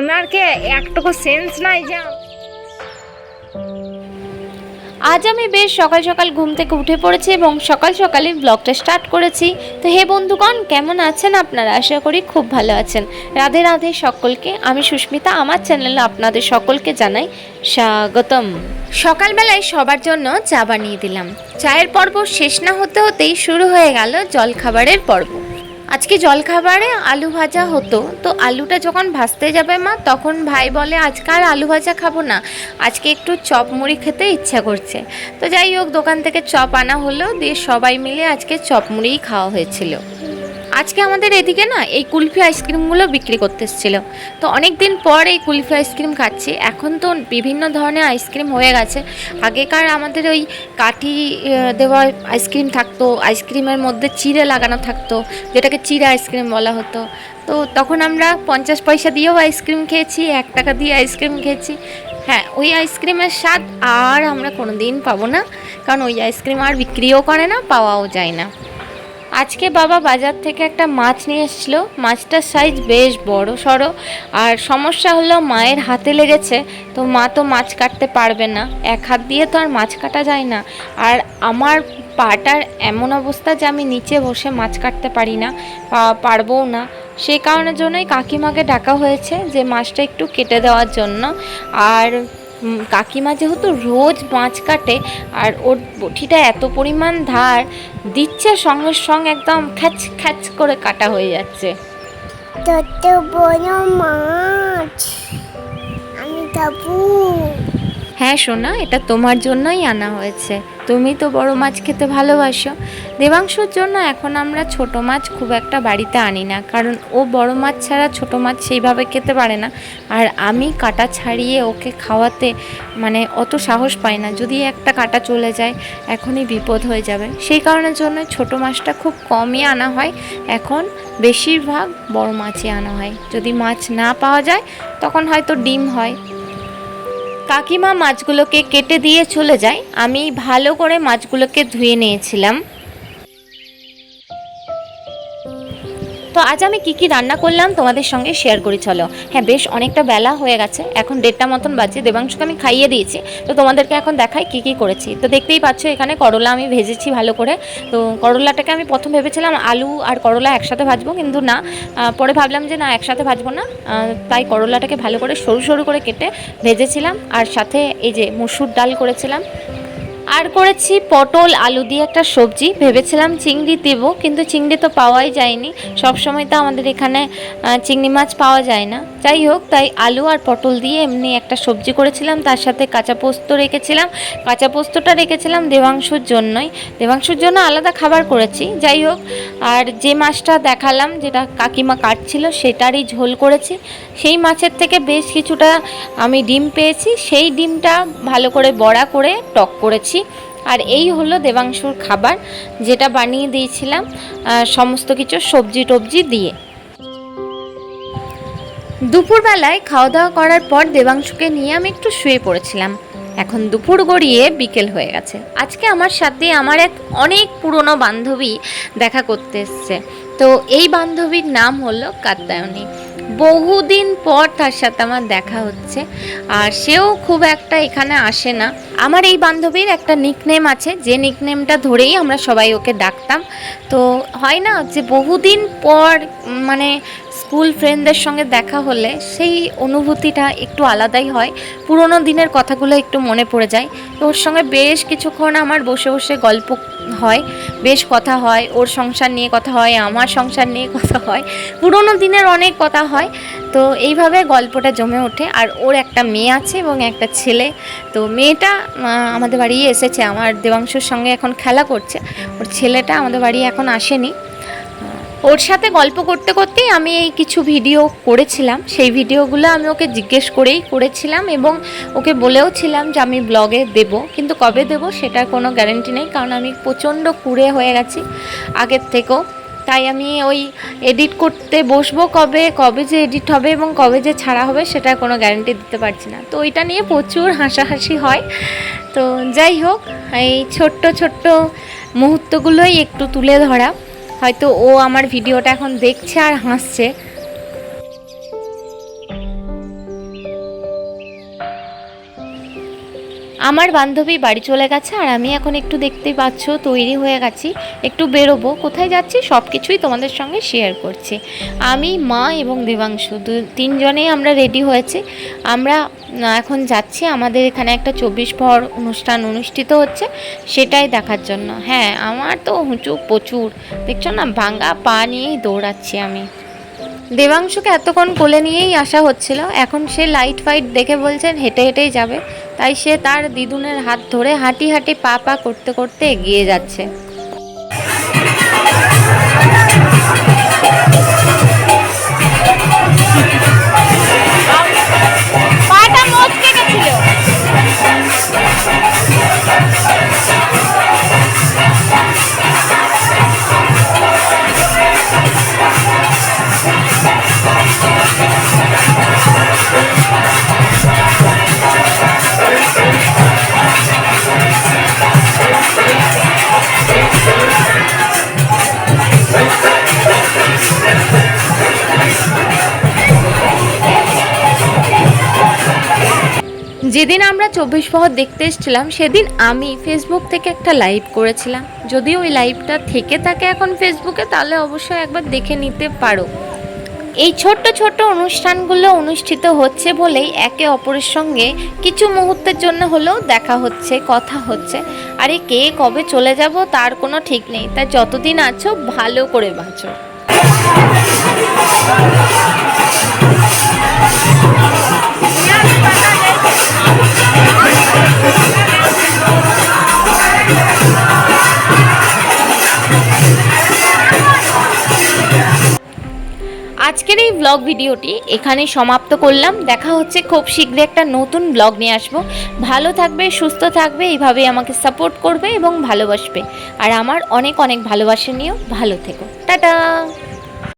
আমার কে একটুকু সেন্স নাই যে আজ আমি বেশ সকাল সকাল ঘুম থেকে উঠে পড়েছি এবং সকাল সকালে ব্লগটা স্টার্ট করেছি। তো হে বন্ধুগণ, কেমন আছেন আপনারা? আশা করি খুব ভালো আছেন। রাধে রাধে সকলকে। আমি সুস্মিতা, আমার চ্যানেলে আপনাদের সকলকে জানাই স্বাগতম। সকালবেলায় সবার জন্য চা বানিয়ে দিলাম। চায়ের পর্ব শেষ না হতে হতেই শুরু হয়ে গেল জলখাবারের পর্ব। আজকে জলখাবারে আলু ভাজা হতো। তো আলুটা যখন ভাজতে যাবে মা, তখন ভাই বলে, আজকে আর আলু ভাজা খাব না। আজকে একটু চপ মুড়ি খেতে ইচ্ছা করছে। তো যাই হোক, দোকান থেকে চপ আনা হলো, দিয়ে সবাই মিলে আজকে চপ মুড়িই খাওয়া হয়েছিল। আজকে আমাদের এদিকে না এই কুলফি আইসক্রিমগুলো বিক্রি করতে এসেছিল। তো অনেক দিন পর এই কুলফি আইসক্রিম খাচ্ছি। এখন তো বিভিন্ন ধরনের আইসক্রিম হয়ে গেছে। আগেকার আমাদের ওই কাঠি দেওয়া আইসক্রিম থাকতো, আইসক্রিমের মধ্যে চিড়ে লাগানো থাকতো, যেটাকে চিড়ে আইসক্রিম বলা হতো। তো তখন আমরা পঞ্চাশ পয়সা দিয়েও আইসক্রিম খেয়েছি, এক টাকা দিয়ে আইসক্রিম খেয়েছি। হ্যাঁ ওই আইসক্রিমের স্বাদ আর আমরা কোনো দিন পাবো না। কারণ ওই আইসক্রিম আর বিক্রিও করে না, পাওয়াও যায় না। আজকে বাবা বাজার থেকে একটা মাছ নিয়ে এসেছিল। মাছটার সাইজ বেশ বড় সড়ো আর সমস্যা হলো মায়ের হাতে লেগেছে, তো মা তো মাছ কাটতে পারবে না। এক হাত দিয়ে তো আর মাছ কাটা যায় না। আর আমার পাটার এমন অবস্থা যে আমি নিচে বসে মাছ কাটতে পারি না পারবও না। সেই কারণের জন্যই কাকিমাকে ডাকা হয়েছে যে মাছটা একটু কেটে দেওয়ার জন্য। আর কাকিমা যেহেতু রোজ মাছ কাটে, আর ওর বটিটা এত পরিমাণ ধার, দিচ্ছে সঙ্গে সঙ্গে একদম খ্যাচ খ্যাচ করে কাটা হয়ে যাচ্ছে। মাছ। আমি হ্যাঁ সোনা, এটা তোমার জন্যই আনা হয়েছে। তুমি তো বড় মাছ খেতে ভালোবাসো। দেবাংশুর জন্য এখন আমরা ছোট মাছ খুব একটা বাড়িতে আনি না, কারণ ও বড় মাছ ছাড়া ছোট মাছ সেইভাবে খেতে পারে না। আর আমি কাটা ছাড়িয়ে ওকে খাওয়াতে মানে অত সাহস পাই না। যদি একটা কাটা চলে যায়, এখনই বিপদ হয়ে যাবে। সেই কারণের জন্য ছোট মাছটা খুব কমই আনা হয়। এখন বেশিরভাগ বড় মাছই আনা হয়। যদি মাছ না পাওয়া যায়, তখন হয়তো ডিম হয়। কাকিমা মাছগুলোকে কেটে দিয়ে চলে যায় আমি ভালো করে মাছগুলোকে ধুয়ে নিয়েছিলাম। তো আজ আমি কি কি রান্না করলাম তোমাদের সঙ্গে শেয়ার করি, চলো। হ্যাঁ বেশ অনেকটা বেলা হয়ে গেছে। এখন দেড়টা মতন বাজে, দেবাংশকে আমি খাইয়ে দিয়েছি। তো তোমাদেরকে এখন দেখাই কি কি করেছি। তো দেখতেই পাচ্ছ, এখানে করলা আমি ভেজেছি ভালো করে। তো করলাটাকে আমি প্রথম ভেবেছিলাম আলু আর করলা একসাথে ভাজবো, কিন্তু না। পরে ভাবলাম যে না, একসাথে ভাজবো না। তাই করলাটাকে ভালো করে সরু সরু করে কেটে ভেজেছিলাম। আর সাথে এই যে মুসুর ডাল করেছিলাম। আর করেছি পটল, আলু দিয়ে একটা সবজি। ভেবেছিলাম চিংড়ি দেবো, কিন্তু চিংড়ি তো পাওয়াই যায়নি। সব সময় তো আমাদের এখানে চিংড়ি মাছ পাওয়া যায় না। যাই হোক, তাই আলু আর পটল দিয়ে এমনি একটা সবজি করেছিলাম। তার সাথে কাঁচা পোস্ত রেখেছিলাম। কাঁচা পোস্তটা রেখেছিলাম দেবাংশুর জন্যই। দেবাংশুর জন্য আলাদা খাবার করেছি। যাই হোক, আর যে মাছটা দেখালাম, যেটা কাকিমা কাটছিল, সেটারই ঝোল করেছি। সেই মাছের থেকে বেশ কিছুটা আমি ডিম পেয়েছি। সেই ডিমটা ভালো করে বড়া করে টক করেছি। আর এই হলো দেবাংশুর খাবার, যেটা বানিয়ে দিয়েছিলাম সমস্ত কিছু সবজি টবজি দিয়ে। দুপুরবেলায় খাওয়া দাওয়া করার পর দেবাংশুকে নিয়ে আমি একটু শুয়ে পড়েছিলাম। এখন দুপুর গড়িয়ে বিকেল হয়ে গেছে। আজকে আমার সাথে আমার এক অনেক পুরনো বান্ধবী দেখা করতে এসছে। তো এই বান্ধবীর নাম হলো কাত্যায়নী বহুদিন পর তার সাথে আমার দেখা হচ্ছে, আর সেও খুব একটা এখানে আসে না। আমার এই বান্ধবীর একটা নিকনেম আছে, যে নিকনেমটা ধরেই আমরা সবাই ওকে ডাকতাম। তো হয় না যে বহুদিন পর মানে স্কুল ফ্রেন্ডদের সঙ্গে দেখা হলে সেই অনুভূতিটা একটু আলাদাই হয়। পুরোনো দিনের কথাগুলো একটু মনে পড়ে যায়। তো ওর সঙ্গে বেশ কিছুক্ষণ আমার বসে বসে গল্প হয়, বেশ কথা হয়, ওর সংসার নিয়ে কথা হয়, আমার সংসার নিয়ে কথা হয়, পুরোনো দিনের অনেক কথা হয়। তো এইভাবে গল্পটা জমে ওঠে। আর ওর একটা মেয়ে আছে এবং একটা ছেলে। তো মেয়েটা আমাদের বাড়ি এসেছে। আমার দেবাংশুর সঙ্গে এখন খেলা করছে। ওর ছেলেটা আমাদের বাড়ি এখন আসেনি। ওর সাথে গল্প করতে করতেই আমি এই কিছু ভিডিও করেছিলাম। সেই ভিডিওগুলো আমি ওকে জিজ্ঞেস করেই করেছিলাম এবং ওকে বলেও ছিলাম যে আমি ব্লগে দেব। কিন্তু কবে দেব সেটার কোনো গ্যারেন্টি নেই কারণ আমি প্রচণ্ড কুড়ে হয়ে গেছি আগের থেকেও। তাই আমি ওই এডিট করতে বসবো কবে কবে যে এডিট হবে এবং কবে যে ছাড়া হবে সেটার কোনো গ্যারেন্টি দিতে পারছি না। তো ওইটা নিয়ে প্রচুর হাসাহাসি হয়। তো যাই হোক, এই ছোট্ট ছোট্ট মুহূর্তগুলোই একটু তুলে ধরা। হয়তো ও আমার ভিডিওটা এখন দেখছে আর হাসছে। আমার বান্ধবী বাড়ি চলে গেছে আর আমি এখন একটু দেখতেই পাচ্ছ তৈরি হয়ে গেছি, একটু বেরোবো। কোথায় যাচ্ছি সব কিছুই তোমাদের সঙ্গে শেয়ার করছি। আমি, মা এবং দেবাংশু দু, তিনজনেই আমরা রেডি হয়েছি। আমরা এখন যাচ্ছি। আমাদের এখানে একটা চব্বিশ প্রহর অনুষ্ঠান অনুষ্ঠিত হচ্ছে, সেটাই দেখার জন্য। হ্যাঁ আমার তো হুঁচু প্রচুর। দেখছ না, ভাঙ্গা পা নিয়েই দৌড়াচ্ছি আমি। দেবাংশুকে এতক্ষণ কোলে নিয়েই আসা হচ্ছিল। এখন সে লাইট ফাইট দেখে বলছেন, হেঁটে হেঁটেই যাবে। তাই সে তার দিদুনের হাত ধরে হাঁটি হাঁটি পা পা করতে করতে এগিয়ে যাচ্ছে। যেদিন আমরা চব্বিশ প্রহর দেখতে এসেছিলাম, সেদিন আমি ফেসবুক থেকে একটা লাইভ করেছিলাম। যদি ওই লাইভটা থেকে থাকে এখন ফেসবুকে তাহলে অবশ্যই একবার দেখে নিতে পারো। এই ছোট্ট ছোট্ট অনুষ্ঠানগুলো অনুষ্ঠিত হচ্ছে বলেই একে অপরের সঙ্গে কিছু মুহূর্তের জন্য হলেও দেখা হচ্ছে, কথা হচ্ছে। আরে কে কবে চলে যাব তার কোনো ঠিক নেই। তাই যতদিন আছো, ভালো করে বাঁচো। আজকের এই ব্লগ ভিডিওটি এখানে সমাপ্ত করলাম। দেখা হচ্ছে খুব শীঘ্রই একটা নতুন ব্লগ নিয়ে আসব। ভালো থাকবে, সুস্থ থাকবে এইভাবে আমাকে সাপোর্ট করবে এবং ভালোবাসবে। আর আমার অনেক অনেক ভালোবাসা নিয়েও ভালো থেকো। টাটা!